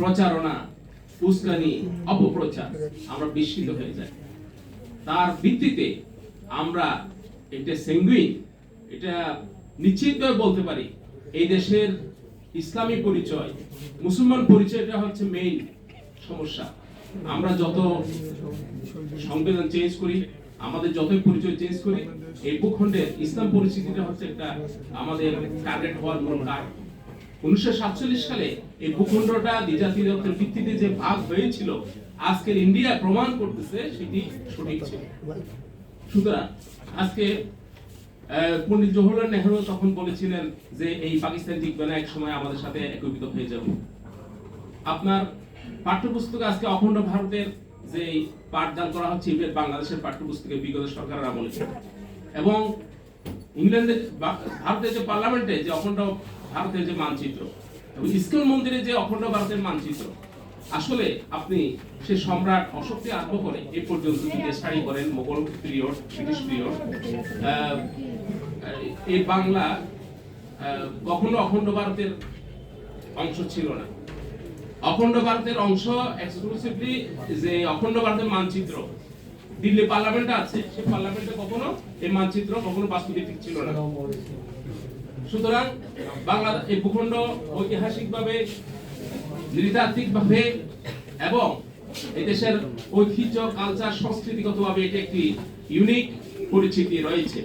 প্রচারণা, উস্কানি, অপপ্রচার আমরা বিস্মিত হয়ে যাই। তার ভিত্তিতে আমরা এটা সেঙ্গুইন, এটা নিশ্চিতভাবে বলতে পারি, এই দেশের ইসলামী পরিচয়, মুসলমান পরিচয়টা হচ্ছে মেইন সমস্যা। আমরা যত সংবিধান চেঞ্জ করি, আমাদের যতই পরিচয় চেঞ্জ করি, এই ভূখণ্ডের ইসলাম পরিস্থিতিটা হচ্ছে একটা আমাদের টার্গেট হওয়ার মূল কারণ। উনিশশো সাতচল্লিশ সালে এই ভূখণ্ডটা দ্বিজাতীয়তার ভিত্তিতে যে ভাগ হয়েছিল আজকের ইন্ডিয়া প্রমাণ করতেছে সেটি সঠিক ছিল। সুতরাং আজকে আহ, পণ্ডিত জওহরলাল নেহরু তখন বলেছিলেন যে এই পাকিস্তান জিতবে না এক সময় আমাদের সাথে একীভূত হয়ে যাবে। আপনার পাঠ্যপুস্তকে আজকে অখণ্ড ভারতের যে পাঠদান করা হচ্ছে বাংলাদেশের পাঠ্যপুস্তকে বিগত সরকাররা আমলে। এবং ইংল্যান্ডের ভারতের যে পার্লামেন্টে যে অখণ্ড ভারতের যে মানচিত্র এবং ইস্কন মন্দিরে যে অখণ্ড ভারতের মানচিত্র, আসলে আপনি সে সম্রাট অশোককে আরম্ভ করে এ পর্যন্ত যদি স্টাডি করেন মোগল পিরিয়ড ব্রিটিশ পিরিয়ড এই বাংলা কখনো অখণ্ড ভারতের অংশ ছিল না। অখণ্ড ভারতের অংশ এক্সক্লুসিভলি যে অখণ্ড ভারতের মানচিত্র, দিল্লি পার্লামেন্ট আছে সেই পার্লামেন্টে কখনো এই মানচিত্র কখনো বাস্তুভিত্তিক ছিল না। সুতরাং বাংলা এই ভূখণ্ড ঐতিহাসিকভাবে, নৃতাত্ত্বিকভাবে এবং এই দেশের ঐতিহ্য কালচার সংস্কৃতিগতভাবে এটি একটি ইউনিক পরিচিতি রয়েছে।